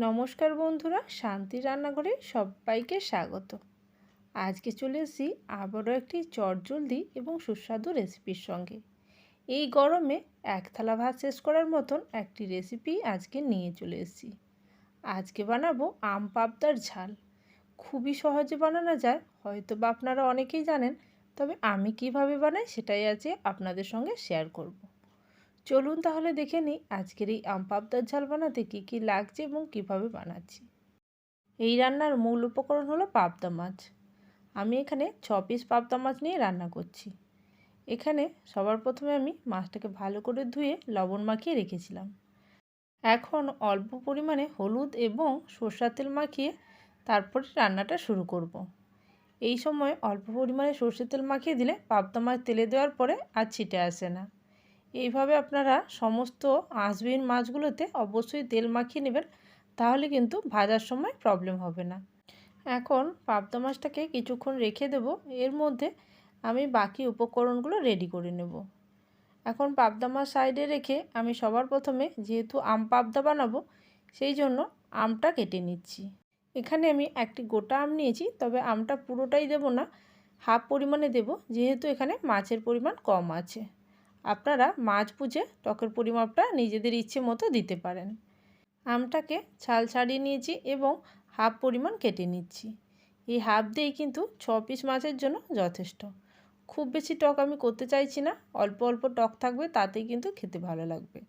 নমস্কার বন্ধুরা, শান্তি রান্নাঘরে সবাইকে স্বাগত। আজকে চলে এসেছি আবারও একটি চটজলদি এবং সুস্বাদু রেসিপির সঙ্গে। এই গরমে এক থালা ভাত শেষ করার মতন একটি রেসিপি আজকে নিয়ে চলে এসেছি। আজকে বানাবো আম পাবদার ঝাল। খুবই সহজে বানানো যায়, হয়তো বা আপনারা অনেকেই জানেন, তবে আমি কীভাবে বানাই সেটাই আজকে আপনাদের সঙ্গে শেয়ার করব। চলুন তাহলে দেখে নিই আজকের এই আম পাবদার ঝাল বানাতে কী কী লাগছে এবং কীভাবে বানাচ্ছি। এই রান্নার মূল উপকরণ হলো পাবদা মাছ। আমি এখানে ছ পিস পাবদা মাছ নিয়ে রান্না করছি। এখানে সবার প্রথমে আমি মাছটাকে ভালো করে ধুয়ে লবণ মাখিয়ে রেখেছিলাম। এখন অল্প পরিমাণে হলুদ এবং সর্ষার তেল মাখিয়ে তারপরে রান্নাটা শুরু করব। এই সময় অল্প পরিমাণে সর্ষের তেল মাখিয়ে দিলে পাবদা মাছ তেলে দেওয়ার পরে আর ছিটে আসে না। এইভাবে আপনারা সমস্ত আঁশবিহীন মাছগুলোতে অবশ্যই তেল মাখিয়ে নেবেন, তাহলে কিন্তু ভাজার সময় প্রবলেম হবে না। এখন পাবদা মাছটাকে কিছুক্ষণ রেখে দেব, এর মধ্যে আমি বাকি উপকরণগুলো রেডি করে নেব। এখন পাবদা মাছ সাইডে রেখে আমি সবার প্রথমে যেহেতু আম পাবদা বানাবো, সেই জন্য আমটা কেটে নিচ্ছি। এখানে আমি একটি গোটা আম নিয়েছি, তবে আমটা পুরোটাই দেব না, হাফ পরিমাণে দেব, যেহেতু এখানে মাছের পরিমাণ কম আছে। আপনারা মাছ বুঝে টকের পরিমাপটা নিজেদের ইচ্ছে মতো দিতে পারেন। আমটাকে ছাল ছাড়িয়ে নিয়েছি এবং হাফ পরিমাণ কেটে নিচ্ছি। এই হাফ দিয়েই কিন্তু ছ পিস মাছের জন্য যথেষ্ট। খুব বেশি টক আমি করতে চাইছি না, অল্প অল্প টক থাকবে তাতেই কিন্তু খেতে ভালো লাগবে।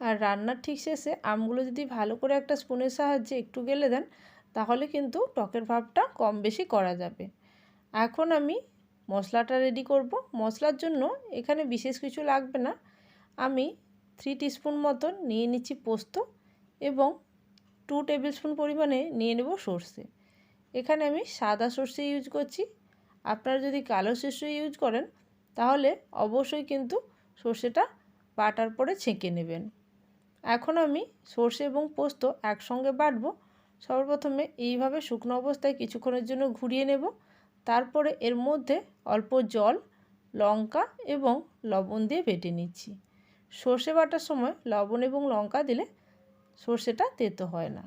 আর রান্নার ঠিক শেষে আমগুলো যদি ভালো করে একটা স্পুনের সাহায্যে একটু গেলে দেন, তাহলে কিন্তু টকের ভাবটা কম বেশি করা যাবে। এখন আমি মশলাটা রেডি করব। মশলার জন্য এখানে বিশেষ কিছু লাগবে না। আমি থ্রি টিস্পুন মতন নিয়ে নিচ্ছি পোস্ত এবং টু টেবিল স্পুন পরিমাণে নিয়ে নেব সর্ষে। এখানে আমি সাদা সর্ষে ইউজ করছি। আপনারা যদি কালো সর্ষে ইউজ করেন, তাহলে অবশ্যই কিন্তু সর্ষেটা বাটার পরে ছেঁকে নেবেন। এখন আমি সর্ষে এবং পোস্ত একসঙ্গে বাটবো। সর্বপ্রথমে এইভাবে শুকনো অবস্থায় কিছুক্ষণের জন্য ঘুরিয়ে নেব। তারপরে এর মধ্যে অল্প জল, লঙ্কা এবং লবণ দিয়ে বেটে নিচ্ছি। সর্ষে বাটার সময় লবণ এবং লঙ্কা দিলে সর্ষেটা তেতো হয় না।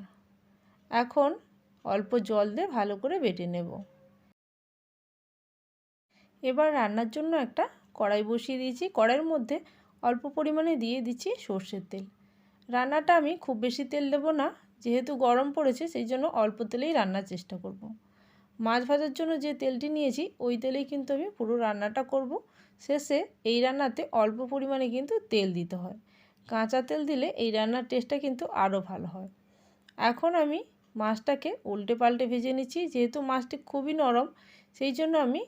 এখন অল্প জল দিয়ে ভালো করে বেটে নেব। এবার রান্নার জন্য একটা কড়াই বসিয়ে দিয়েছি। কড়াইয়ের মধ্যে অল্প পরিমাণে দিয়ে দিচ্ছি সর্ষের তেল। রান্নাটা আমি খুব বেশি তেল দেবো না, যেহেতু গরম পড়েছে, সেই জন্য অল্প তেলেই রান্নার চেষ্টা করব। মাছ ভাজার জন্য যে তেলটি নিয়েছি, ওই তেলেই কিন্তু আমি পুরো রান্নাটা করব। শেষে এই রান্নাতে অল্প পরিমাণে কিন্তু তেল দিতে হয়। কাঁচা তেল দিলে এই রান্নার টেস্টটা কিন্তু আরও ভালো হয়। এখন আমি মাছটাকে উল্টে পাল্টে ভেজে নিচ্ছি। যেহেতু মাছটি খুবই নরম, সেই জন্য আমি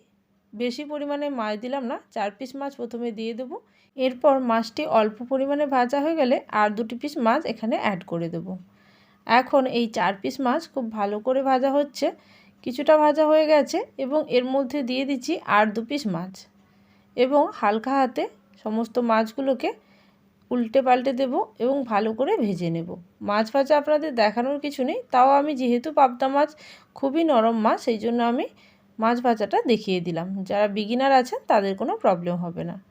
বেশি পরিমাণে মাছ দিলাম না, চার পিস মাছ প্রথমে দিয়ে দেবো। এরপর মাছটি অল্প পরিমাণে ভাজা হয়ে গেলে আর দুটি পিস মাছ এখানে অ্যাড করে দেব। এখন এই চার পিস মাছ খুব ভালো করে ভাজা হচ্ছে। কিছুটা ভাজা হয়ে গেছে এবং এর মধ্যে দিয়ে দিচ্ছি আর দু পিস মাছ। এবং হালকা হাতে সমস্ত মাছগুলোকে উল্টে পাল্টে দেব এবং ভালো করে ভেজে নেব। মাছ ভাজা আপনাদের দেখানোর কিছু নেই, তাও আমি যেহেতু পাবদা মাছ খুবই নরম মাছ, সেই জন্য আমি মাছ ভাজাটা দেখিয়ে দিলাম। যারা বিগিনার আছেন, তাদের কোনো প্রবলেম হবে না।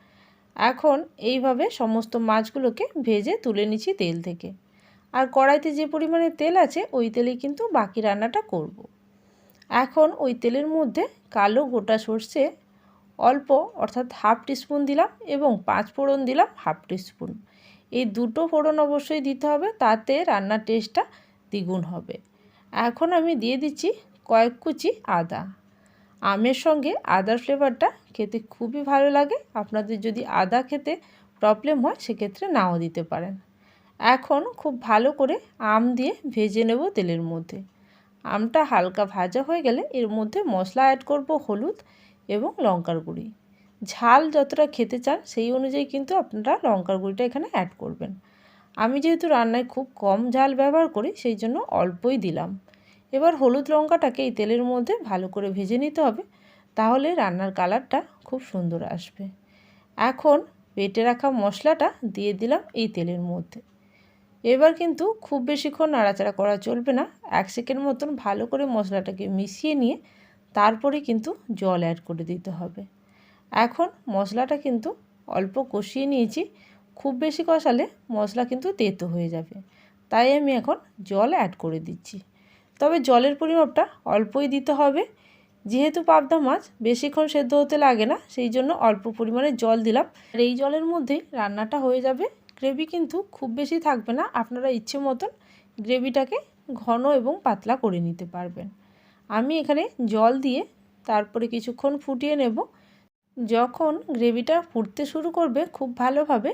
এখন এইভাবে সমস্ত মাছগুলোকে ভেজে তুলে নিচ্ছি তেল থেকে। আর কড়াইতে যে পরিমাণে তেল আছে, ওই তেলেই কিন্তু বাকি রান্নাটা করব। এখন ওই তেলের মধ্যে কালো গোটা সর্ষে অল্প অর্থাৎ হাফ টিস্পুন দিলাম এবং পাঁচ ফোড়ন দিলাম হাফ টিস্পুন। এই দুটো ফোড়ন অবশ্যই দিতে হবে, তাতে রান্নার টেস্টটা দ্বিগুণ হবে। এখন আমি দিয়ে দিচ্ছি কয়েক কুচি আদা। আমের সঙ্গে আদার ফ্লেভারটা খেতে খুবই ভালো লাগে। আপনাদের যদি আদা খেতে প্রবলেম হয়, সেক্ষেত্রে নাও দিতে পারেন। এখন খুব ভালো করে আম দিয়ে ভেজে নেব তেলের মধ্যে। আমটা হালকা ভাজা হয়ে গেলে এর মধ্যে মশলা অ্যাড করব হলুদ এবং লঙ্কার গুঁড়ি। ঝাল যতটা খেতে চান সেই অনুযায়ী কিন্তু আপনারা লঙ্কার গুঁড়িটা এখানে অ্যাড করবেন। আমি যেহেতু রান্নায় খুব কম ঝাল ব্যবহার করি সেই জন্য অল্পই দিলাম। এবার হলুদ লঙ্কাটাকে এই তেলের মধ্যে ভালো করে ভেজে নিতে হবে, তাহলে রান্নার কালারটা খুব সুন্দর আসবে। এখন বেটে রাখা মশলাটা দিয়ে দিলাম এই তেলের মধ্যে। এবার কিন্তু খুব বেশিক্ষণ নাড়াচাড়া করা চলবে না। এক সেকেন্ড মতন ভালো করে মশলাটাকে মিশিয়ে নিয়ে তারপরে কিন্তু জল অ্যাড করে দিতে হবে। এখন মশলাটা কিন্তু অল্প কষিয়ে নিয়েছি। খুব বেশি কষালে মশলা কিন্তু তেতো হয়ে যাবে। তাই আমি এখন জল অ্যাড করে দিচ্ছি। তবে জলের পরিমাপটা অল্পই দিতে হবে। যেহেতু পাবদা মাছ বেশিক্ষণ সেদ্ধ হতে লাগে না, সেই জন্য অল্প পরিমাণে জল দিলাম। আর এই জলের মধ্যেই রান্নাটা হয়ে যাবে। গ্রেভি কিন্তু খুব বেশি থাকবে না, আপনারা ইচ্ছে মতন গ্রেভিটাকে ঘন এবং পাতলা করে নিতে পারবেন। আমি এখানে জল দিয়ে তারপরে কিছুক্ষণ ফুটিয়ে নেব। যখন গ্রেভিটা ফুটতে শুরু করবে খুব ভালোভাবে,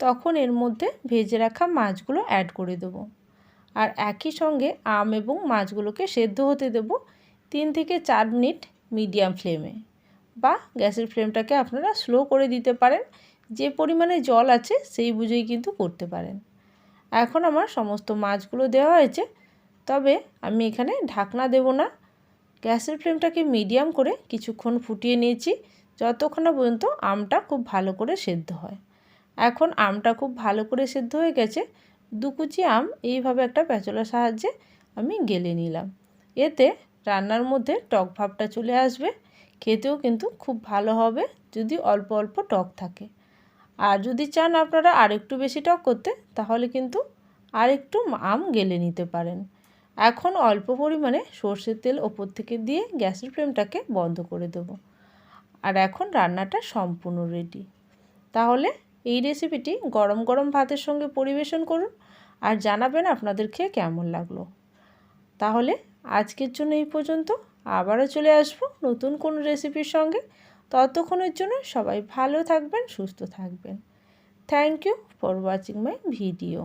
তখন এর মধ্যে ভেজে রাখা মাছগুলো অ্যাড করে দেব। আর একই সঙ্গে আম এবং মাছগুলোকে সেদ্ধ হতে দেব তিন থেকে চার মিনিট মিডিয়াম ফ্লেমে, বা গ্যাসের ফ্লেমটাকে আপনারা স্লো করে দিতে পারেন। যে পরিমাণে জল আছে সেই বুঝেই কিন্তু করতে পারেন। এখন আমার সমস্ত মাছগুলো দেওয়া হয়েছে, তবে আমি এখানে ঢাকনা দেব না। গ্যাসের ফ্লেমটাকে মিডিয়াম করে কিছুক্ষণ ফুটিয়ে নিয়েছি, যতক্ষণ পর্যন্ত আমটা খুব ভালো করে সেদ্ধ হয়। এখন আমটা খুব ভালো করে সেদ্ধ হয়ে গেছে দুকুচি আম এইভাবে একটা প্যাচলার সাহায্যে আমি গেলে নিলাম। এতে রান্নার মধ্যে টক ভাবটা চলে আসবে, খেতেও কিন্তু খুব ভালো হবে যদি অল্প অল্প টক থাকে। আর যদি চান আপনারা আরেকটু বেশি টক করতে, তাহলে কিন্তু আরেকটু আম গেলে নিতে পারেন। এখন অল্প পরিমাণে সর্ষের তেল ওপর থেকে দিয়ে গ্যাসের ফ্লেমটাকে বন্ধ করে দেব। আর এখন রান্নাটা সম্পূর্ণ রেডি তাহলে এই রেসিপিটি গরম গরম ভাতের সঙ্গে পরিবেশন করুন আর জানাবেন আপনাদের খেয়ে কেমন লাগল। তাহলে আজকের জন্য এই পর্যন্ত। আবারও চলে আসব নতুন কোনো রেসিপির সঙ্গে। ততক্ষণের জন্য সবাই ভালো থাকবেন সুস্থ থাকবেন। Thank you for watching my video